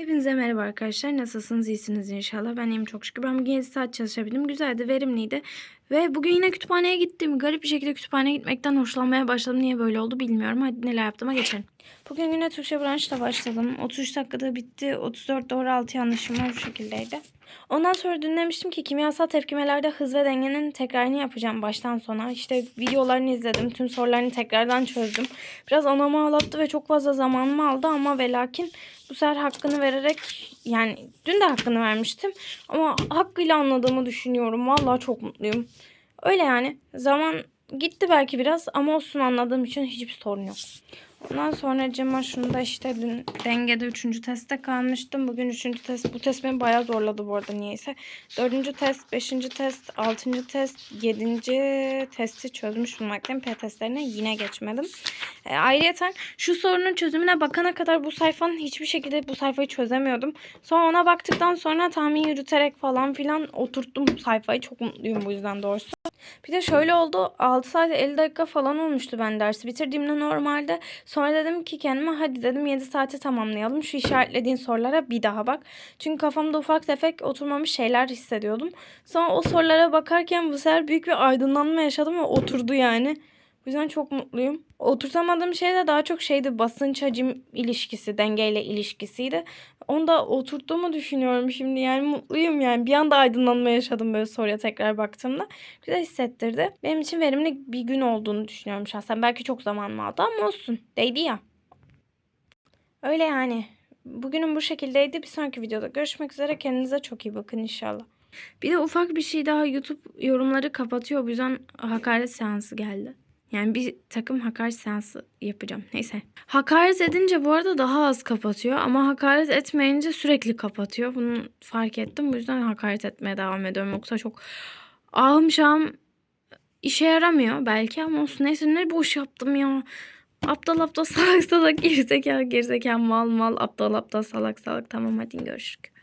Hepinize merhaba arkadaşlar. Nasılsınız? İyisiniz inşallah. Ben iyiyim çok şükür. Ben bugün 7 saat çalışabildim. Güzeldi, verimliydi. Ve bugün yine kütüphaneye gittim. Garip bir şekilde kütüphaneye gitmekten hoşlanmaya başladım. Niye böyle oldu bilmiyorum. Hadi neler yaptığıma geçelim. Bugün yine Türkçe branşla başladım. 33 dakikada bitti. 34 doğru 6 yanlışım var bu şekildeydi. Ondan sonra dün demiştim ki kimyasal tepkimelerde hız ve dengenin tekrarını yapacağım baştan sona. İşte videolarını izledim. Tüm sorularını tekrardan çözdüm. Biraz anamı ağlattı ve çok fazla zamanımı aldı ama ve lakin bu sefer hakkını vererek yani dün de hakkını vermiştim ama hakkıyla anladığımı düşünüyorum. Vallahi çok mutluyum. Öyle yani zaman gitti belki biraz ama olsun anladığım için hiçbir sorun yok. Ondan sonra Cema şunu da işte dün dengede 3. testte kalmıştım. Bugün 3. test. Bu test beni bayağı zorladı bu arada niyeyse. 4. test, 5. test, 6. test, 7. testi çözmüş bulmaktayım. P testlerine yine geçmedim. E, ayrıca şu sorunun çözümüne bakana kadar bu sayfanın hiçbir şekilde bu sayfayı çözemiyordum. Sonra ona baktıktan sonra tahmin yürüterek falan filan oturttum sayfayı. Çok mutluyum bu yüzden doğrusu. Bir de şöyle oldu. 6 saat 50 dakika falan olmuştu ben dersi bitirdiğimde normalde. Sonra dedim ki kendime hadi dedim 7 saati tamamlayalım. Şu işaretlediğin sorulara bir daha bak. Çünkü kafamda ufak tefek oturmamış şeyler hissediyordum. Sonra o sorulara bakarken bu sefer büyük bir aydınlanma yaşadım ve oturdu yani. Bu yüzden çok mutluyum. Oturtamadığım şey de daha çok şeydi basınç hacim ilişkisi, dengeyle ilişkisiydi. Onu da oturttuğumu düşünüyorum şimdi yani mutluyum yani. Bir anda aydınlanma yaşadım böyle soruya tekrar baktığımda. Güzel hissettirdi. Benim için verimli bir gün olduğunu düşünüyorum şahsen. Belki çok zamanım aldı ama olsun. Değdi ya. Öyle yani. Bugünün bu şekildeydi. Bir sonraki videoda görüşmek üzere. Kendinize çok iyi bakın inşallah. Bir de ufak bir şey daha YouTube yorumları kapatıyor. Bu yüzden hakaret seansı geldi. Yani bir takım hakaret seansı yapacağım. Neyse. Hakaret edince bu arada daha az kapatıyor. Ama hakaret etmeyince sürekli kapatıyor. Bunu fark ettim. Bu yüzden hakaret etmeye devam ediyorum. Yoksa çok ahım şahım işe yaramıyor belki ama olsun. Neyse ne boş yaptım ya. Aptal aptal salak salak gerizekalı gerizekalı mal mal aptal aptal salak salak. Tamam hadi görüşürüz.